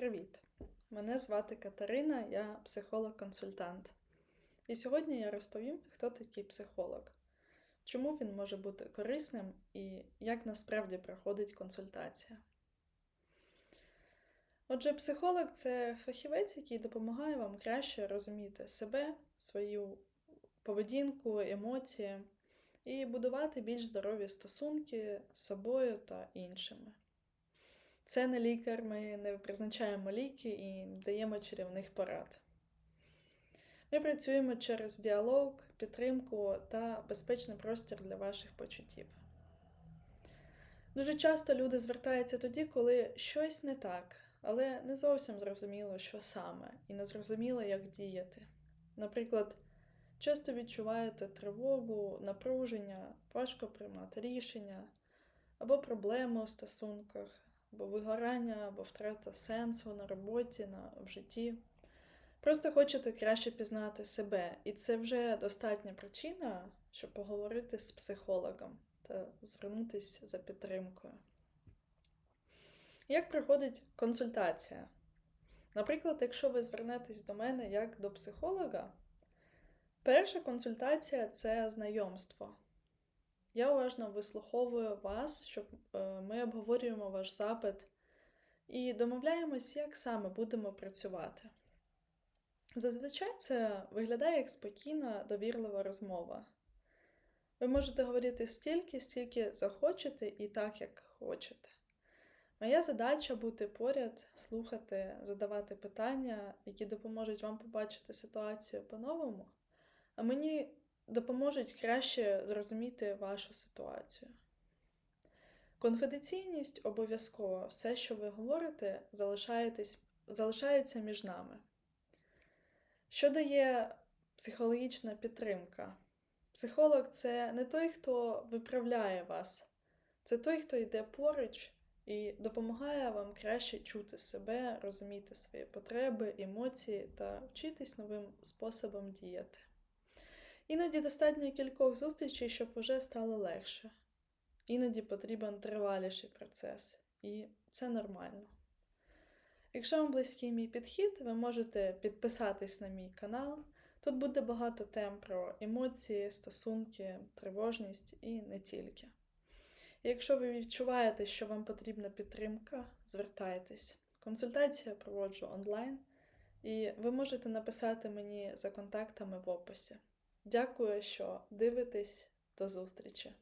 Привіт! Мене звати Катерина, я психолог-консультант. І сьогодні я розповім, хто такий психолог, чому він може бути корисним і як насправді проходить консультація. Отже, психолог це фахівець, який допомагає вам краще розуміти себе, свою поведінку, емоції і будувати більш здорові стосунки з собою та іншими. Це не лікар, ми не призначаємо ліки і не даємо чарівних порад. Ми працюємо через діалог, підтримку та безпечний простір для ваших почуттів. Дуже часто люди звертаються тоді, коли щось не так, але не зовсім зрозуміло, що саме, і не зрозуміло, як діяти. Наприклад, часто відчуваєте тривогу, напруження, важко приймати рішення або проблеми у стосунках або вигорання, або втрата сенсу на роботі, на, в житті. Просто хочете краще пізнати себе, і це вже достатня причина, щоб поговорити з психологом та звернутися за підтримкою. Як проходить консультація? Наприклад, якщо ви звернетесь до мене як до психолога, перша консультація це знайомство. Я уважно вислуховую вас, щоб е, ми обговорюємо ваш запит і домовляємось, як саме будемо працювати. Зазвичай це виглядає як спокійна, довірлива розмова. Ви можете говорити стільки, стільки захочете і так, як хочете. Моя задача бути поряд, слухати, задавати питання, які допоможуть вам побачити ситуацію по-новому, а мені допоможуть краще зрозуміти вашу ситуацію. Конфіденційність обов'язково все, що ви говорите, залишається між нами. Що дає психологічна підтримка? Психолог це не той, хто виправляє вас, це той, хто йде поруч і допомагає вам краще чути себе, розуміти свої потреби, емоції та вчитись новим способом діяти. Іноді достатньо кількох зустрічей, щоб уже стало легше. Іноді потрібен триваліший процес, і це нормально. Якщо вам близький мій підхід, ви можете підписатись на мій канал. Тут буде багато тем про емоції, стосунки, тривожність і не тільки. Якщо ви відчуваєте, що вам потрібна підтримка, звертайтесь. Консультація проводжу онлайн, і ви можете написати мені за контактами в описі. Дякую, що дивитесь. До зустрічі!